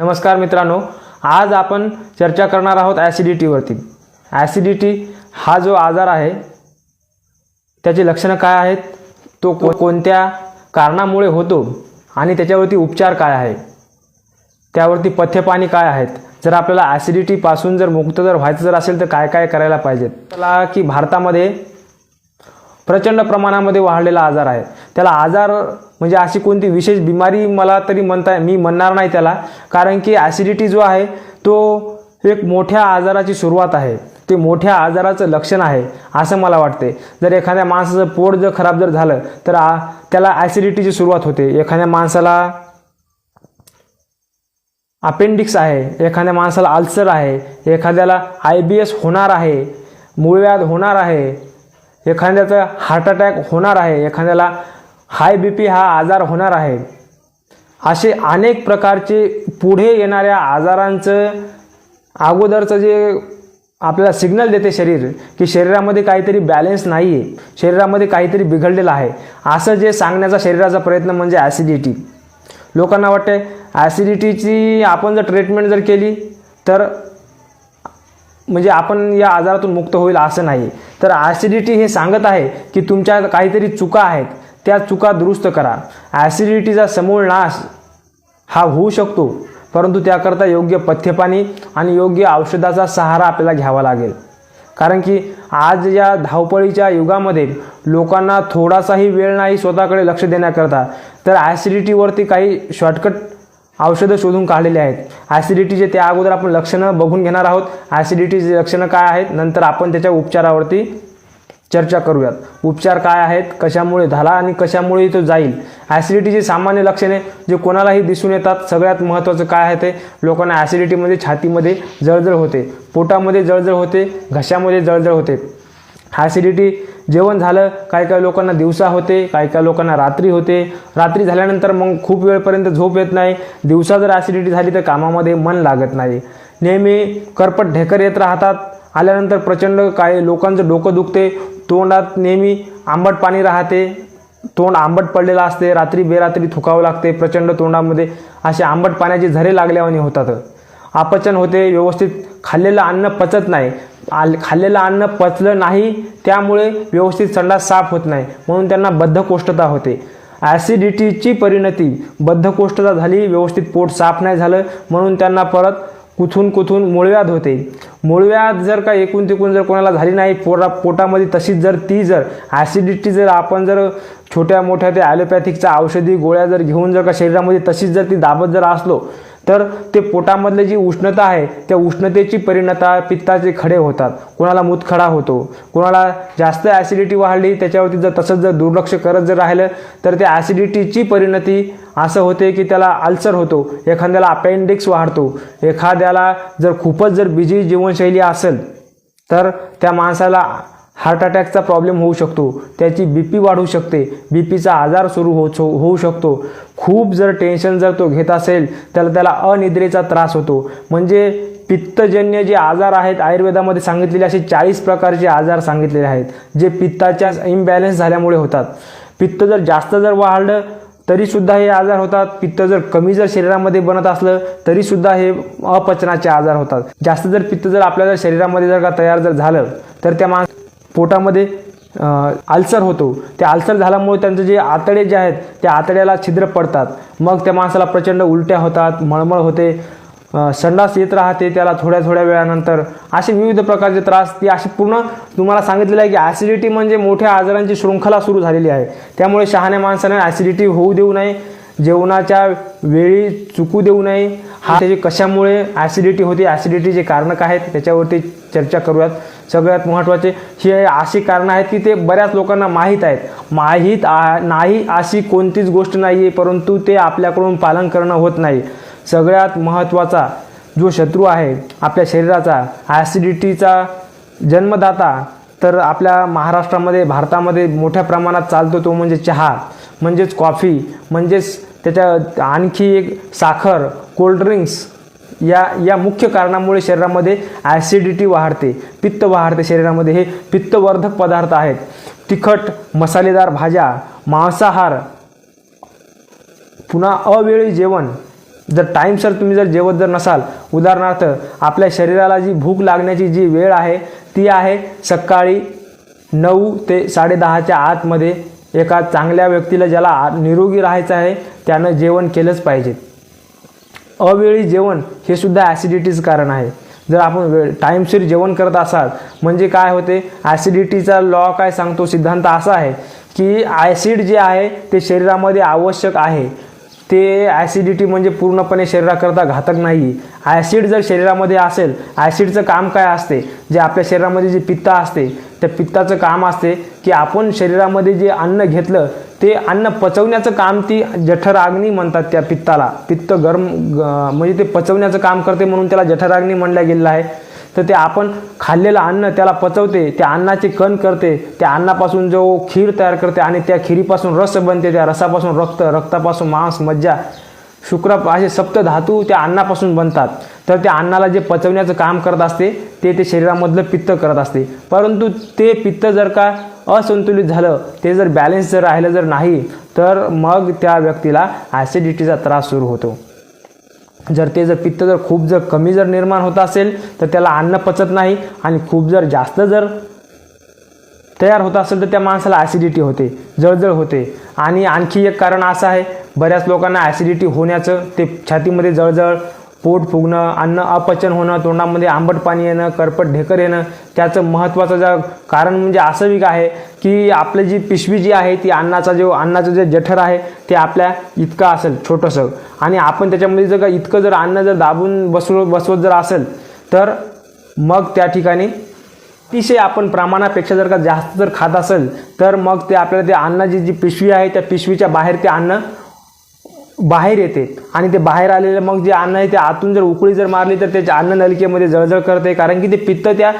नमस्कार मित्रांनो आज आपण चर्चा करणार आहोत ॲसिडिटीवरती ॲसिडिटी हा जो आजार आहे त्याची लक्षणं काय आहेत तो को कोणत्या कारणामुळे होतो आणि त्याच्यावरती उपचार काय आहे त्यावरती पथ्यपाणी काय आहेत जर आपल्याला ॲसिडिटीपासून जर मुक्त जर व्हायचं जर असेल तर काय काय करायला पाहिजेत. त्याला की भारतामध्ये प्रचंड प्रमाणामध्ये वाढलेला आजार आहे. त्याला आजार म्हणजे अशी कोणती विशेष बिमारी मला तरी म्हणता मी म्हणणार नाही त्याला. कारण की ॲसिडिटी जो आहे तो एक मोठ्या आजाराची सुरुवात आहे. ते मोठ्या आजाराचं लक्षण आहे असं मला वाटते. जर एखाद्या माणसाचं पोट जर खराब जर झालं तर आ त्याला ॲसिडिटीची सुरुवात होते. एखाद्या माणसाला अपेंडिक्स आहे एखाद्या माणसाला अल्सर आहे एखाद्याला आय बी एस होणार आहे मूळव्याध होणार आहे एखाद्याचं हार्ट अटॅक होणार आहे एखाद्याला हाय बी पी हा आजार होणार आहे. असे अनेक प्रकारचे पुढे येणाऱ्या आजारांचं अगोदरचं जे आपल्याला सिग्नल देते शरीर की शरीरामध्ये काहीतरी बॅलेन्स नाही आहे शरीरामध्ये काहीतरी बिघडलेलं आहे. असं जे सांगण्याचा शरीराचा प्रयत्न म्हणजे ॲसिडिटी लोकांना वाटते ॲसिडिटीची आपण जर ट्रीटमेंट जर केली तर म्हणजे आपण या आजारातून मुक्त होईल असं नाही. तर ॲसिडिटी हे सांगत आहे की तुमच्या काहीतरी चुका आहेत. त्या चुका दुरुस्त करा. ॲसिडिटीचा समूळ नाश हा होऊ शकतो परंतु त्याकरता योग्य पथ्यपाणी आणि योग्य औषधाचा सहारा आपल्याला घ्यावा लागेल. कारण की आज या धावपळीच्या युगामध्ये लोकांना थोडासाही वेळ नाही स्वतःकडे लक्ष देण्याकरता. तर ॲसिडिटीवरती काही शॉर्टकट औषधं शोधून काढलेली आहेत. ॲसिडिटीचे त्या अगोदर आपण लक्षणं बघून घेणार आहोत. ॲसिडिटीचे लक्षणं काय आहेत? नंतर आपण त्याच्या उपचारावरती चर्चा करूयात. उपचार काय आहेत कशामुळे झाला आणि कशामुळे तो जाईल? ॲसिडिटीची सामान्य लक्षणे जे कोणालाही दिसून येतात सगळ्यात महत्त्वाचं काय आहे ते लोकांना ॲसिडिटीमध्ये छातीमध्ये जळजळ होते. पोटामध्ये जळजळ होते घशामध्ये जळजळ होते. ॲसिडिटी जेवण झालं काही काही लोकांना दिवसा होते काही काही लोकांना रात्री होते. रात्री झाल्यानंतर मग खूप वेळपर्यंत झोप येत नाही. दिवसा जर ॲसिडिटी झाली तर कामामध्ये मन लागत नाही. नेहमी करपट ढेकर येत राहतात. आल्यानंतर प्रचंड काही लोकांचं डोकं दुखते. तोंडात नेहमी आंबट पाणी राहते. तोंड आंबट पडलेलं असते. रात्री बेरात्री थुकावं लागते. प्रचंड तोंडामध्ये असे आंबट पाण्याचे झरे लागल्यावानी होतात. अपचन होते. व्यवस्थित खाल्लेलं अन्न पचत नाही. आल खाल्लेलं अन्न पचलं नाही त्यामुळे व्यवस्थित संडास साफ होत नाही. म्हणून त्यांना बद्धकोष्ठता होते. ॲसिडिटीची परिणती. बद्धकोष्ठता झाली व्यवस्थित पोट साफ नाही झालं. म्हणून त्यांना परत कुथून कुथून मूळव्याध होते. मूळव्याध जर का एकूण तिकून जर कोणाला झाली नाही पोटा पोटामध्ये तशीच जर ती जर ॲसिडिटी जर आपण जर छोट्या मोठ्या त्या ॲलोपॅथिकच्या औषधी गोळ्या जर घेऊन जर का शरीरामध्ये तशीच जर ती दाबत जर असलो तर ते पोटामधले जी उष्णता आहे त्या उष्णतेची परिणता पित्ताचे खडे होतात. कोणाला मूतखडा होतो कोणाला जास्त ॲसिडिटी वाढली त्याच्यावरती जर तसंच जर दुर्लक्ष करत जर राहिलं तर त्या ॲसिडिटीची परिणती असं होते की त्याला अल्सर होतो एखाद्याला अपेंडिक्स वाढतो. एखाद्याला जर खूपच जर बिजी जीवनशैली असेल तर त्या माणसाला हार्ट अटॅकचा प्रॉब्लेम होऊ शकतो. त्याची बी पी वाढू शकते. बी पीचा आजार सुरू हो होऊ शकतो. खूप जर टेन्शन जर तो घेत असेल तर त्याला अनिद्रेचा त्रास होतो. म्हणजे पित्तजन्य जे आजार आहेत आयुर्वेदामध्ये सांगितलेले असे चाळीस प्रकारचे आजार सांगितलेले आहेत जे पित्ताच्या इम्बॅलन्स झाल्यामुळे होतात. पित्त जर जास्त जर वाढलं तरीसुद्धा हे आजार होतात. पित्त जर कमी जर शरीरामध्ये बनत असलं तरीसुद्धा हे अपचनाचे आजार होतात. जास्त जर पित्त जर आपल्या जर शरीरामध्ये जर का तयार जर झालं तर त्या माणस पोटामध्ये अल्सर होतो. त्या अल्सर झाल्यामुळे त्यांचं जे आतडे जे आहेत त्या आतड्याला छिद्र पडतात. मग त्या माणसाला प्रचंड उलट्या होतात मळमळ होते. संडास येत राहते त्याला थोड्या थोड्या वेळानंतर. असे विविध प्रकारचे त्रास ती अशी पूर्ण तुम्हाला सांगितलेलं आहे की ॲसिडिटी म्हणजे मोठ्या आजारांची शृंखला सुरू झालेली आहे. त्यामुळे शहाण्या माणसाने ॲसिडिटी होऊ देऊ नये जेवणाच्या वेळी चुकू देऊ नये. हा त्याची कशामुळे ॲसिडिटी होते ॲसिडिटीचे कारणं काय आहेत त्याच्यावरती चर्चा करूयात. सगळ्यात महत्त्वाचे हे अशी कारणं आहेत की ते बऱ्याच लोकांना माहीत आहेत. माहीत आ नाही अशी कोणतीच गोष्ट नाही आहे परंतु ते आपल्याकडून पालन करणं होत नाही. सगळ्यात महत्त्वाचा जो शत्रू आहे आपल्या शरीराचा ॲसिडिटीचा जन्मदाता तर आपल्या महाराष्ट्रामध्ये भारतामध्ये मोठ्या प्रमाणात चालतो तो म्हणजे चहा म्हणजेच कॉफी म्हणजेच त्याच्या आणखी एक साखर कोल्ड्रिंक्स या या मुख्य कारणामुळे शरीरामध्ये ॲसिडिटी वाढते. पित्त वाढते शरीरामध्ये. हे पित्तवर्धक पदार्थ आहेत. तिखट मसालेदार भाज्या मांसाहार पुन्हा अवेळी जेवण. जर टाईमसर तुम्ही जर जेवत जर नसाल उदाहरणार्थ आपल्या शरीराला जी भूक लागण्याची जी वेळ आहे ती आहे सकाळी नऊ ते साडेदहाच्या आतमध्ये एका चांगल्या व्यक्तीला ज्याला निरोगी राहायचं आहे त्यानं जेवण केलंच पाहिजे. अवेळी जेवण हे सुद्धा ॲसिडिटीचं कारण आहे. जर आपण वेळ टाईमशीर जेवण करत असाल म्हणजे काय होते? ॲसिडिटीचा लॉ काय सांगतो? सिद्धांत असा आहे की ॲसिड जे आहे ते शरीरामध्ये आवश्यक आहे. ते ॲसिडिटी म्हणजे पूर्णपणे शरीराकरता घातक नाही. ॲसिड जर शरीरामध्ये असेल ॲसिडचं काम काय असते? जे आपल्या शरीरामध्ये जे पित्त असते त्या पित्ताचं काम असते की आपण शरीरामध्ये जे अन्न घेतलं ते अन्न पचवण्याचं काम ती जठराग्नी म्हणतात त्या पित्ताला. पित्त गरम ग- म्हणजे ते पचवण्याचं काम करते म्हणून त्याला जठराग्नी म्हणल्या गेलेलं आहे. तर ते आपण खाल्लेलं अन्न त्याला पचवते त्या अन्नाचे कण करते त्या अन्नापासून जो खीर तयार करते आणि त्या खिरीपासून रस बनते त्या रसापासून रक्त रक्तापासून मांस मज्जा. शुक्र असे सप्त धातू त्या अन्नापासून बनतात. तर त्या अन्नाला जे पचवण्याचं काम करत असते ते ते शरीरामधलं पित्त करत असते. परंतु ते पित्त जर का असंतुलित झालं ते जर बॅलन्स जर राहिलं जर नाही तर मग त्या व्यक्तीला ॲसिडिटीचा त्रास सुरू होतो. जर ते जर पित्त जर खूप जर कमी जर निर्माण होत असेल तर त्याला अन्न पचत नाही आणि खूप जर जास्त जर तयार होत असेल तर त्या माणसाला ॲसिडिटी होते जळजळ होते. आणि आणखी एक कारण असं आहे बऱ्याच लोकांना ॲसिडिटी होण्याचं ते छातीमध्ये जळजळ पोट फुगणं अन्न अपचन होणं तोंडामध्ये आंबट पाणी येणं करपट ढेकर येणं त्याचं महत्त्वाचं ज कारण म्हणजे असं बी आहे की आपली जी पिशवी जी आहे ती अन्नाचा जो अन्नाचं जे जठर आहे ते आपल्या इतकं असेल छोटंसं. आणि आपण त्याच्यामध्ये जर का इतकं जर अन्न जर दाबून बसव बसवत जर असेल तर मग त्या ठिकाणी अतिशय आपण प्रमाणापेक्षा जर का जास्त जर खात असेल तर मग ते आपल्याला ते अन्नाची जी पिशवी आहे त्या पिशवीच्या बाहेर ते अन्न बाहेर येते. आणि ते बाहेर आलेलं मग जे अन्न आहे ते आतून जर उकळी जर मारली तर त्याच्या अन्न नलिकेमध्ये जळजळ करते. कारण की ते पित्त त्या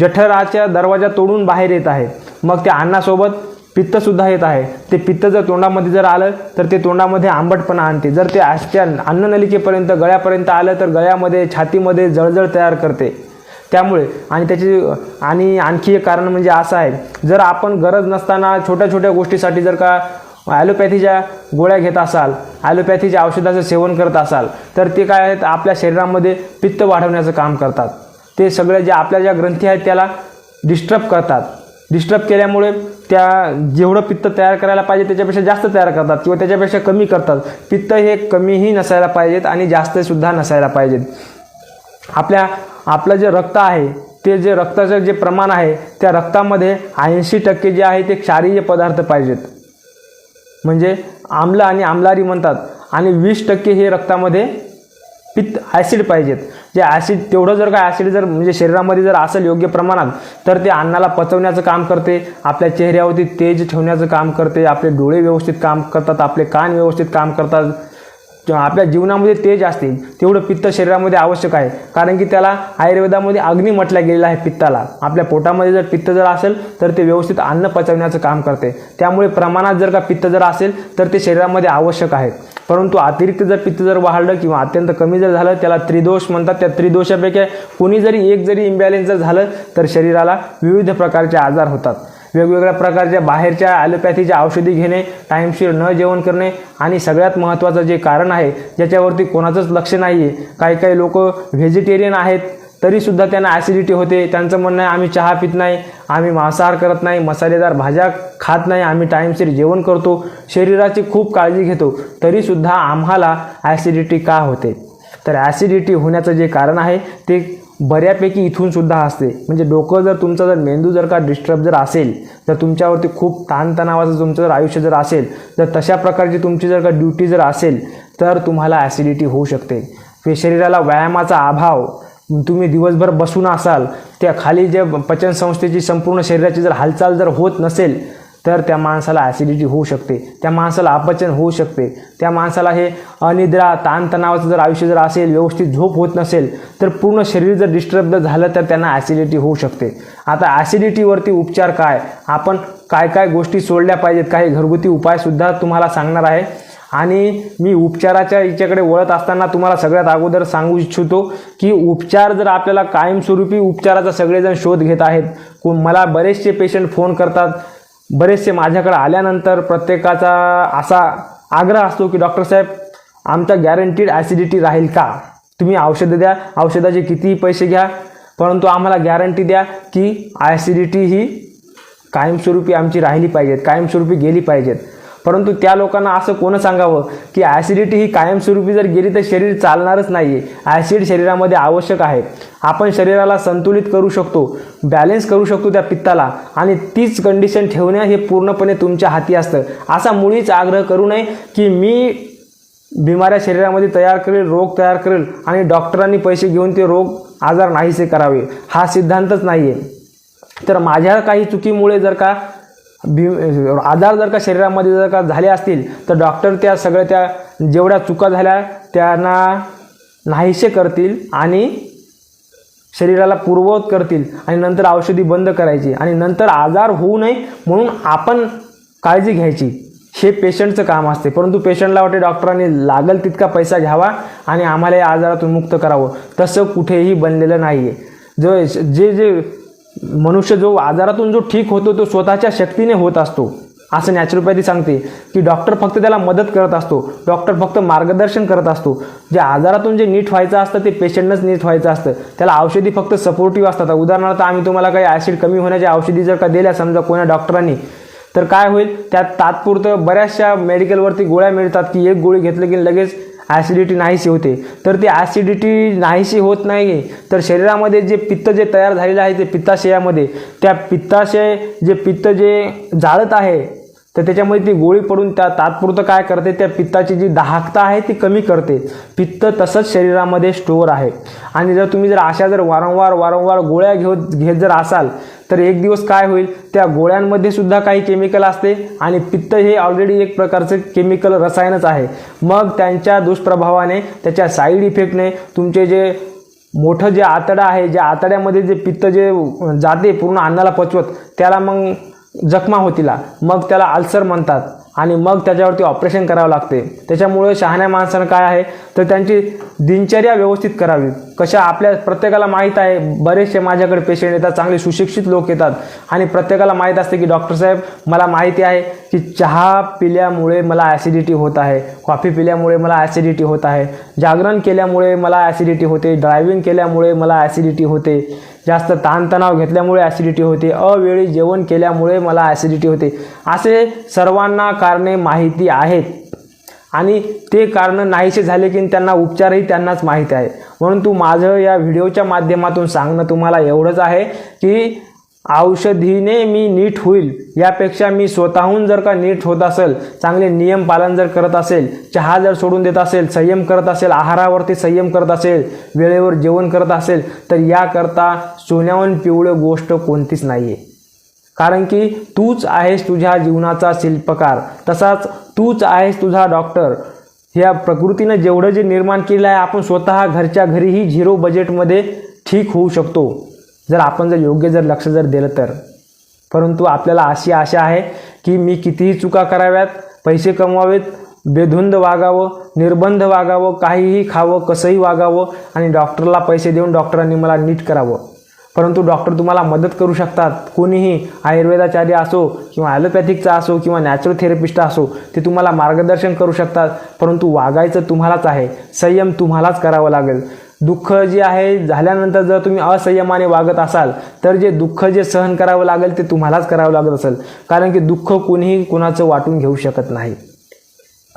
जठराच्या दरवाजा तोडून बाहेर येत आहे. मग त्या अन्नासोबत पित्तसुद्धा येत आहे. ते पित्त जर तोंडामध्ये जर आलं तर ते तोंडामध्ये आंबटपणा आणते. जर ते आश- त्या अन्न नलिकेपर्यंत गळ्यापर्यंत आलं तर गळ्यामध्ये छातीमध्ये जळजळ तयार करते. त्यामुळे आणि त्याची आणि आणखी एक कारण म्हणजे असं आहे. जर आपण गरज नसताना छोट्या छोट्या गोष्टीसाठी जर का ॲलोपॅथीच्या गोळ्या घेत असाल ॲलोपॅथीच्या औषधाचं सेवन करत असाल तर ते काय आहेत? आपल्या शरीरामध्ये पित्त वाढवण्याचं काम करतात. ते सगळे ज्या आपल्या ज्या ग्रंथी आहेत त्याला डिस्टर्ब करतात. डिस्टर्ब केल्यामुळे त्या जेवढं पित्त तयार करायला पाहिजे त्याच्यापेक्षा जास्त तयार करतात किंवा त्याच्यापेक्षा कमी करतात. पित्त हे कमीही नसायला पाहिजेत आणि जास्तसुद्धा नसायला पाहिजेत. आपल्या आपलं जे रक्त आहे ते जे रक्ताचं जे प्रमाण आहे त्या रक्तामध्ये ऐंशी टक्के जे आहे ते क्षारीय पदार्थ पाहिजेत. म्हणजे आम्ल आणि आम्लारी म्हणतात. आणि वीस टक्के हे रक्तामध्ये पित्त ॲसिड पाहिजेत. जे ॲसिड तेवढं जर का ॲसिड जर म्हणजे शरीरामध्ये जर असेल योग्य प्रमाणात तर ते अन्नाला पचवण्याचं काम करते आपल्या चेहऱ्यावरती तेज ठेवण्याचं काम करते आपले डोळे व्यवस्थित काम करतात आपले कान व्यवस्थित काम करतात आपल्या जीवनामध्ये तेज असते तेवढं पित्त शरीरामध्ये आवश्यक आहे. कारण की त्याला आयुर्वेदामध्ये अग्नी म्हटल्या गेलेला आहे पित्ताला. आपल्या पोटामध्ये जर पित्त जर असेल तर ते व्यवस्थित अन्न पचवण्याचं काम करते. त्यामुळे प्रमाणात जर का पित्त जर असेल तर ते शरीरामध्ये आवश्यक आहे. परंतु अतिरिक्त जर पित्त जर वाढलं किंवा अत्यंत कमी जर झालं त्याला त्रिदोष म्हणतात. त्या त्रिदोषापैकी कोणी जरी एक जरी इम्बॅलेन्स जर झालं तर शरीराला विविध प्रकारचे आजार होतात. वेगवेगळ्या प्रकारच्या बाहेरच्या ॲलोपॅथीच्या औषधी घेणे टाईमशीर न जेवण करणे आणि सगळ्यात महत्त्वाचं जे कारण आहे ज्याच्यावरती कोणाचंच लक्ष नाही आहे काही काही लोक व्हेजिटेरियन आहेत तरीसुद्धा त्यांना ॲसिडिटी होते. त्यांचं म्हणणं आहे आम्ही चहा पित नाही आम्ही मांसाहार करत नाही मसालेदार भाज्या खात नाही आम्ही टाईमशीर जेवण करतो. शरीराची खूप काळजी घेतो. तरीसुद्धा आम्हाला ॲसिडिटी का होते? तर ॲसिडिटी होण्याचं जे कारण आहे ते बऱ्यापैकी इथून सुद्धा असते म्हणजे डोकं जर तुमचं जर मेंदू जर का डिस्टर्ब जर असेल तर तुमच्यावरती खूप ताणतणावाचं तुमचं जर आयुष्य जर असेल तर तशा प्रकारची तुमची जर का ड्युटी जर असेल तर तुम्हाला ॲसिडिटी होऊ शकते. शरीराला व्यायामाचा अभाव तुम्ही दिवसभर बसून असाल त्या खाली जे पचनसंस्थेची संपूर्ण शरीराची जर हालचाल जर होत नसेल तर त्या माणसाला ॲसिडिटी होऊ शकते. त्या माणसाला अपचन होऊ शकते. त्या माणसाला हे अनिद्रा ताणतणावाचं जर आयुष्य जर असेल व्यवस्थित झोप होत नसेल तर पूर्ण शरीर जर डिस्टर्ब झालं तर त्यांना ॲसिडिटी होऊ शकते. आता ॲसिडिटीवरती उपचार काय? आपण काय काय गोष्टी सोडल्या पाहिजेत? काही घरगुती उपायसुद्धा तुम्हाला सांगणार आहे. आणि मी उपचाराच्या याच्याकडे वळत असताना तुम्हाला सगळ्यात अगोदर सांगू इच्छितो की उपचार जर आपल्याला कायमस्वरूपी उपचाराचा सगळेजण शोध घेत आहेत मला बरेचसे पेशंट फोन करतात बरेचसे माझ्याकडे आल्यानंतर प्रत्येकाचा असा आग्रह असतो की डॉक्टर साहेब आमचा गॅरंटीड ॲसिडिटी राहील का? तुम्ही औषधं द्या औषधाचे कितीही पैसे घ्या परंतु आम्हाला गॅरंटी द्या की ॲसिडिटी ही कायमस्वरूपी आमची राहिली पाहिजेत कायमस्वरूपी गेली पाहिजेत. परंतु त्या लोकांना असं कोणं सांगावं की ॲसिडिटी ही कायमस्वरूपी जर गेली तर शरीर चालणारच नाही आहे ॲसिड शरीरामध्ये आवश्यक आहे. आपण शरीराला संतुलित करू शकतो बॅलेन्स करू शकतो त्या पित्ताला आणि तीच कंडिशन ठेवणं हे पूर्णपणे तुमच्या हाती असतं. असा मुळीच आग्रह करू नये की मी बिमाऱ्या शरीरामध्ये तयार करेल रोग तयार करेल आणि डॉक्टरांनी पैसे घेऊन ते रोग आजार नाहीसे करावे. हा सिद्धांतच नाही आहे तर माझ्या काही चुकीमुळे जर का बी आजार जर का शरीरामध्ये जर का झाले असतील तर डॉक्टर त्या सगळ्या त्या जेवढ्या चुका झाल्या त्यांना नाहीसे करतील आणि शरीराला पूर्ववत करतील आणि नंतर औषधी बंद करायची आणि नंतर आजार होऊ नये म्हणून आपण काळजी घ्यायची. हे पेशंटचं काम असते. परंतु पेशंटला वाटते डॉक्टरांनी लागल तितका पैसा घ्यावा आणि आम्हाला या आजारातून मुक्त करावं. तसं कुठेही बनलेलं नाही आहे जो जे जे मनुष्य जो आजारातून जो ठीक होतो तो स्वतःच्या शक्तीने होत असतो. असं नॅचरोपॅथी सांगते की डॉक्टर फक्त त्याला मदत करत असतो. डॉक्टर फक्त मार्गदर्शन करत असतो. जे आजारातून जे नीट व्हायचं असतं ते पेशंटनंच नीट व्हायचं असतं. त्याला औषधी फक्त सपोर्टिव्ह असतात. उदाहरणार्थ आम्ही तुम्हाला काही ॲसिड कमी होण्याच्या औषधी जर का दिल्या समजा कोणा डॉक्टरांनी तर काय होईल? त्यात तात्पुरतं बऱ्याचशा मेडिकलवरती गोळ्या मिळतात की एक गोळी घेतली की लगेच ॲसिडिटी नाहीशी होते. तर ती ॲसिडिटी नाहीशी होत नाही तर शरीरामध्ये जे पित्त जे तयार झालेलं आहे ते पित्ताशयामध्ये त्या पित्ताशय जे पित्त जे जाळत आहे तर त्याच्यामध्ये ती गोळी पडून त्या तात्पुरतं काय करते त्या पित्ताची जी दाहकता आहे ती कमी करते. पित्त तसंच शरीरामध्ये स्टोअर आहे. आणि जर तुम्ही जर अशा जर वारंवार वारंवार गोळ्या घेत घेत जर असाल तर एक दिवस काय होईल? त्या गोळ्यांमध्ये सुद्धा काही केमिकल असते आणि पित्त हे ऑलरेडी एक प्रकारचं केमिकल रसायनच आहे. मग त्यांच्या दुष्प्रभावाने त्याच्या साईड इफेक्टने तुमचे जे मोठं जे आतडं आहे ज्या आतड्यामध्ये जे पित्त जे जाते पूर्ण अन्नाला पचवत त्याला मग जखमा होतीला. मग त्याला अल्सर म्हणतात आणि मग त्याच्यावरती ऑपरेशन करावं लागते. त्याच्यामुळे शहाण्या माणसानं काय आहे? तर त्यांची दिनचर्या व्यवस्थित करावी. कशा आपल्या प्रत्येकाला माहीत आहे बरेचसे माझ्याकडे पेशंट येतात चांगले सुशिक्षित लोक येतात. आणि प्रत्येकाला माहीत असते की डॉक्टर साहेब मला माहिती आहे की चहा पिल्यामुळे मला ॲसिडिटी होत आहे कॉफी पिल्यामुळे मला ॲसिडिटी होत आहे जागरण केल्यामुळे मला ॲसिडिटी होते ड्रायव्हिंग केल्यामुळे मला ॲसिडिटी होते जास्त ताणतणाव घेतल्यामुळे ॲसिडिटी होते अवेळी जेवण केल्यामुळे मला ॲसिडिटी होते. असे सर्वांना कारणे माहिती आहेत. आणि ते कारणं नाहीसे झाले की त्यांना उपचारही त्यांनाच माहीत आहे. म्हणून तू माझं या व्हिडिओच्या माध्यमातून सांगणं तुम्हाला एवढंच आहे की औषधीने मी नीट होईल. यापेक्षा मी स्वतःहून जर का नीट होत असेल चांगले नियम पालन जर करत असेल चहा जर सोडून देत असेल संयम करत असेल आहारावरती संयम करत असेल वेळेवर जेवण करत असेल तर याकरता सोन्याहून पिवळं गोष्ट कोणतीच नाही आहे कारण की तूच आहेस तुझ्या जीवनाचा शिल्पकार. तसाच तूच आहेस तुझा डॉक्टर ह्या प्रकृतीनं जेवढं जे निर्माण केलं आहे आपण स्वतः घरच्या घरीही झिरो बजेटमध्ये ठीक होऊ शकतो. जर आपण जर योग्य जर लक्ष जर दिलं तर. परंतु आपल्याला अशी आशा आहे की मी कितीही चुका कराव्यात पैसे कमवावेत बेधुंद वागावं निर्बंध वागावं काहीही खावं कसंही वागावं आणि डॉक्टरला पैसे देऊन डॉक्टरांनी मला नीट करावं. परंतु डॉक्टर तुम्हाला मदत करू शकतात. कोणीही आयुर्वेदाचार्य असो किंवा ॲलोपॅथिकचा असो किंवा नॅचरल थेरपिस्ट असो ते तुम्हाला मार्गदर्शन करू शकतात. परंतु वागायचं तुम्हालाच आहे. संयम तुम्हालाच करावं लागेल. दुःख जे आहे झाल्यानंतर जर तुम्ही असंयमाने वागत असाल तर जे दुःख जे सहन करावं लागेल ते तुम्हालाच करावं लागत असेल. कारण की दुःख कोणीही कुणाचं वाटून घेऊ शकत नाही.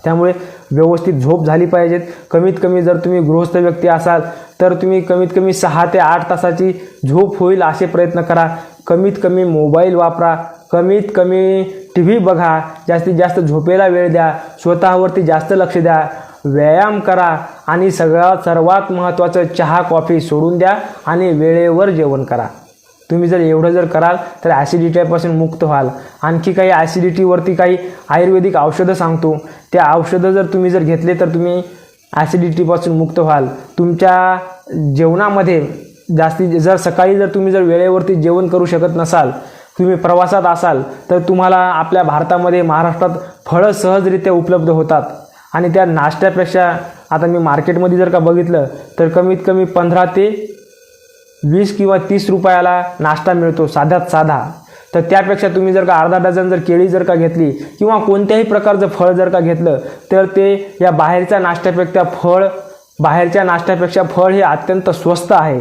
त्यामुळे व्यवस्थित झोप झाली पाहिजेत. कमीत कमी जर तुम्ही गृहस्थ व्यक्ती असाल तर तुम्ही कमीत कमी सहा ते आठ तासाची झोप होईल असे प्रयत्न करा. कमीत कमी मोबाईल वापरा. कमीत कमी टी व्ही बघा. जास्तीत जास्त झोपेला वेळ द्या. स्वतःवरती जास्त लक्ष द्या. व्यायाम करा आणि सगळ्यात सर्वात महत्त्वाचं चहा कॉफी सोडून द्या आणि वेळेवर जेवण करा. तुम्ही जर एवढं जर कराल तर ॲसिडिटीपासून मुक्त व्हाल. आणखी काही ॲसिडिटीवरती काही आयुर्वेदिक औषधं सांगतो. त्या औषधं जर तुम्ही जर घेतले तर तुम्ही ॲसिडिटीपासून मुक्त व्हाल. तुमच्या जेवणामध्ये जास्ती जर सकाळी जर तुम्ही जर वेळेवरती जेवण करू शकत नसाल तुम्ही प्रवासात असाल तर तुम्हाला आपल्या भारतामध्ये महाराष्ट्रात फळं सहजरित्या उपलब्ध होतात. आणि त्या नाश्त्यापेक्षा आता मी मार्केटमध्ये जर का बघितलं तर कमीत कमी पंधरा ते वीस किंवा तीस रुपयाला नाश्ता मिळतो साध्यात साधा. तर त्यापेक्षा तुम्ही जर का अर्धा डझन जर केळी जर का घेतली किंवा कोणत्याही प्रकारचं फळ जर का घेतलं तर ते या बाहेरच्या नाश्त्यापेक्षा फळ बाहेरच्या नाश्त्यापेक्षा फळ हे अत्यंत स्वस्त आहे.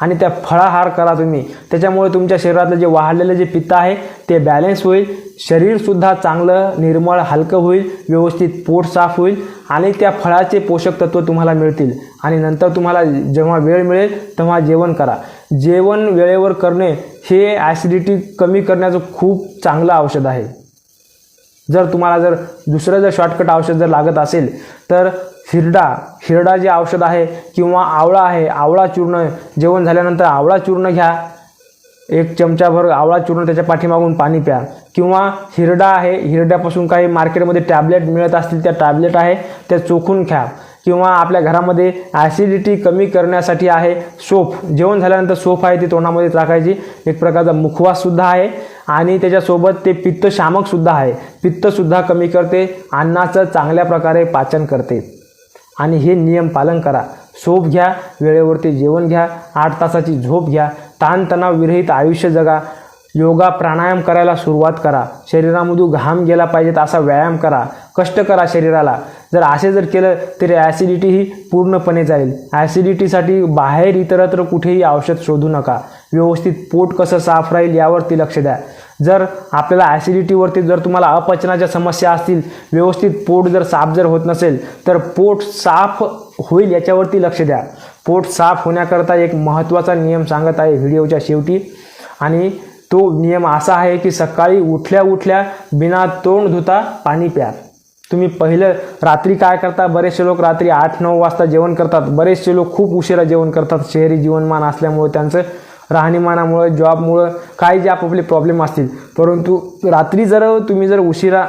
आणि त्या फळाहार करा तुम्ही. त्याच्यामुळे तुमच्या शरीरातलं जे वाढलेलं जे पित्त आहे ते बॅलेन्स होईल. शरीरसुद्धा चांगलं निर्मळ हलकं होईल. व्यवस्थित पोट साफ होईल. आणि त्या फळाचे पोषक तत्व तुम्हाला मिळतील. आणि नंतर तुम्हाला जेव्हा वेळ मिळेल तेव्हा जेवण करा. जेवण वेळेवर करणे हे ॲसिडिटी कमी करण्याचं खूप चांगलं औषध आहे. जर तुम्हाला जर दुसरं जर शॉर्टकट औषध जर लागत असेल तर हिरडा हिरडा जे औषध आहे किंवा आवळा आहे आवळा चूर्ण जेवण झाल्यानंतर आवळा चूर्ण घ्या. एक चमचाभर आवळा चूर्ण त्याच्या पाठीमागून पाणी प्या. किंवा हिरडा आहे हिरड्यापासून काही मार्केटमध्ये टॅबलेट मिळत असतील त्या टॅबलेट आहे त्या चोखून घ्या. किंवा आपल्या घरामध्ये ॲसिडिटी कमी करण्यासाठी आहे सोप जेवण झाल्यानंतर सोप आहे ती तोंडामध्ये टाकायची. एक प्रकारचा मुखवाससुद्धा आहे. आणि त्याच्यासोबत ते पित्तशामकसुद्धा आहे. पित्तसुद्धा कमी करते अन्नाचं चांगल्या प्रकारे पाचन करते. आणि हे नियम पालन करा. सोप घ्या वेळेवरती जेवण घ्या आठ तासाची झोप घ्या. ताणतणाव विरहित आयुष्य जगा. योगा प्राणायाम करायला सुरुवात करा. शरीरामधून घाम गेला पाहिजेत असा व्यायाम करा. कष्ट करा शरीराला. जर असे जर केलं तरी ॲसिडिटी ही पूर्णपणे जाईल. ॲसिडिटीसाठी बाहेर इतरत्र कुठेही औषध शोधू नका. व्यवस्थित पोट कसं साफ राहील यावरती लक्ष द्या. जर आपल्याला ॲसिडिटीवरती जर तुम्हाला अपचनाच्या समस्या असतील व्यवस्थित पोट जर साफ जर होत नसेल तर पोट साफ होईल याच्यावरती लक्ष द्या. पोट साफ होण्याकरता एक महत्त्वाचा नियम सांगत आहे व्हिडिओच्या शेवटी. आणि तो नियम असा आहे की सकाळी उठल्या उठल्या बिना तोंड धुता पाणी प्या. तुम्ही पहिलं रात्री काय करता? बरेचसे लोक रात्री आठ नऊ वाजता जेवण करतात. बरेचसे लोक खूप उशिरा जेवण करतात. शहरी जीवनमान असल्यामुळे त्यांचं राहणीमानामुळं जॉबमुळं काही जे आपापले प्रॉब्लेम असतील. परंतु रात्री जर तुम्ही जर उशिरा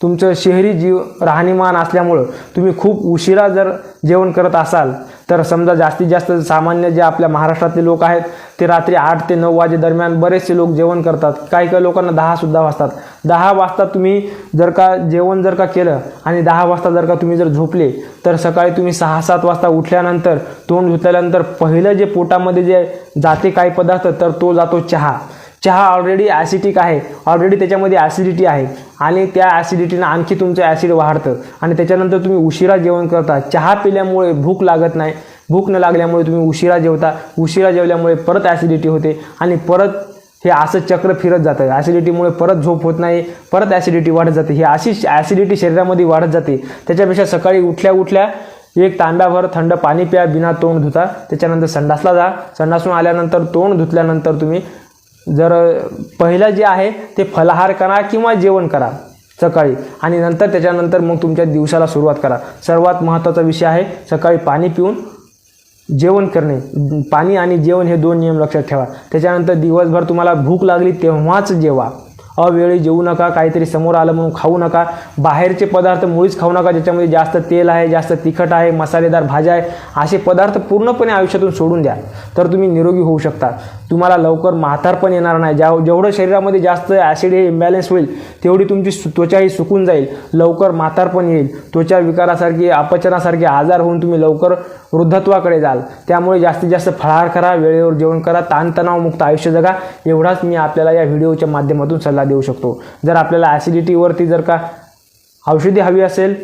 तुमचं शहरी जीव राहणीमान असल्यामुळं तुम्ही खूप उशिरा जर जेवण करत असाल तर समजा जास्तीत जास्त सामान्य जे आपल्या महाराष्ट्रातले लोक आहेत ते रात्री आठ ते नऊ वाजे दरम्यान बरेचसे लोक जेवण करतात. काही काही लोकांना दहासुद्धा वाजतात. दहा वाजता तुम्ही जर का जेवण जर का केलं आणि दहा वाजता जर का तुम्ही जर झोपले तर सकाळी तुम्ही सहा सात वाजता उठल्यानंतर तोंड धुतल्यानंतर पहिलं जे पोटामध्ये जे जाते काही पदार्थ तर तो जातो चहा. चहा ऑलरेडी ॲसिडिक आहे. ऑलरेडी त्याच्यामध्ये ॲसिडिटी आहे. आणि त्या ॲसिडिटीनं आणखी तुमचं ॲसिड वाढतं. आणि त्याच्यानंतर तुम्ही उशिरा जेवण करता. चहा पिल्यामुळे भूक लागत नाही. भूक न लागल्यामुळे तुम्ही उशिरा जेवता. उशिरा जेवल्यामुळे परत ॲसिडिटी होते. आणि परत हे असं चक्र फिरत जातं. ॲसिडिटीमुळे परत झोप होत नाही. परत ॲसिडिटी वाढत जाते. ही अशी ॲसिडिटी शरीरामध्ये वाढत जाते. त्याच्यापेक्षा सकाळी उठल्या उठल्या एक तांब्याभर थंड पाणी प्या बिना तोंड धुता. त्याच्यानंतर संडासला जा. संडासून आल्यानंतर तोंड धुतल्यानंतर तुम्ही जर पहिलं जे आहे ते फलाहार करा किंवा जेवण करा सकाळी. आणि नंतर त्याच्यानंतर मग तुमच्या दिवसाला सुरुवात करा. सर्वात महत्त्वाचा विषय आहे सकाळी पाणी पिऊन जेवण करणे. पाणी आणि जेवण हे दोन नियम लक्षात ठेवा. त्याच्यानंतर दिवसभर तुम्हाला भूक लागली तेव्हाच जेवा. अवेळी जेवू नका काहीतरी समोर आलं म्हणून खाऊ नका. बाहेरचे पदार्थ मुळीच खाऊ नका ज्याच्यामध्ये जास्त तेल आहे जास्त तिखट आहे मसालेदार भाज्या आहे असे पदार्थ पूर्णपणे आयुष्यातून सोडून द्या. तर तुम्ही निरोगी होऊ शकता. तुम्हाला लवकर म्हातार पण येणार नाही. ज्या जेवढं शरीरामध्ये जास्त ॲसिड हे इम्बॅलन्स होईल तेवढी तुमची सु त्वचाही सुकून जाईल. लवकर म्हातार पण येईल. त्वचा विकारासारखी अपचनासारखे आजार होऊन तुम्ही लवकर वृद्धत्वाकडे जाल. त्यामुळे जास्तीत जास्त फळाहार करा वेळेवर जेवण करा ताणतणावमुक्त आयुष्य जगा. एवढाच मी आपल्याला या व्हिडिओच्या माध्यमातून सल्ला देऊ शकतो. जर आपल्याला ॲसिडिटीवरती जर का औषधी हवी असेल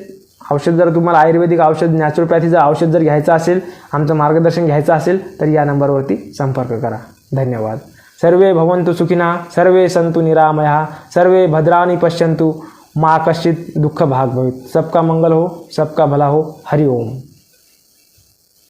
औषध जर तुम्हाला आयुर्वेदिक औषध नॅचरोपॅथीचं औषध जर घ्यायचं असेल आमचं मार्गदर्शन घ्यायचं असेल तर या नंबरवरती संपर्क करा. धन्यवाद. सर्वे भवंतु सुखिना सर्वे संतु निरामया सर्वे भद्राणि पश्यन्तु मा कश्चित दुःख भाग भवित. सबका मंगल हो सबका भला हो हरि ओम.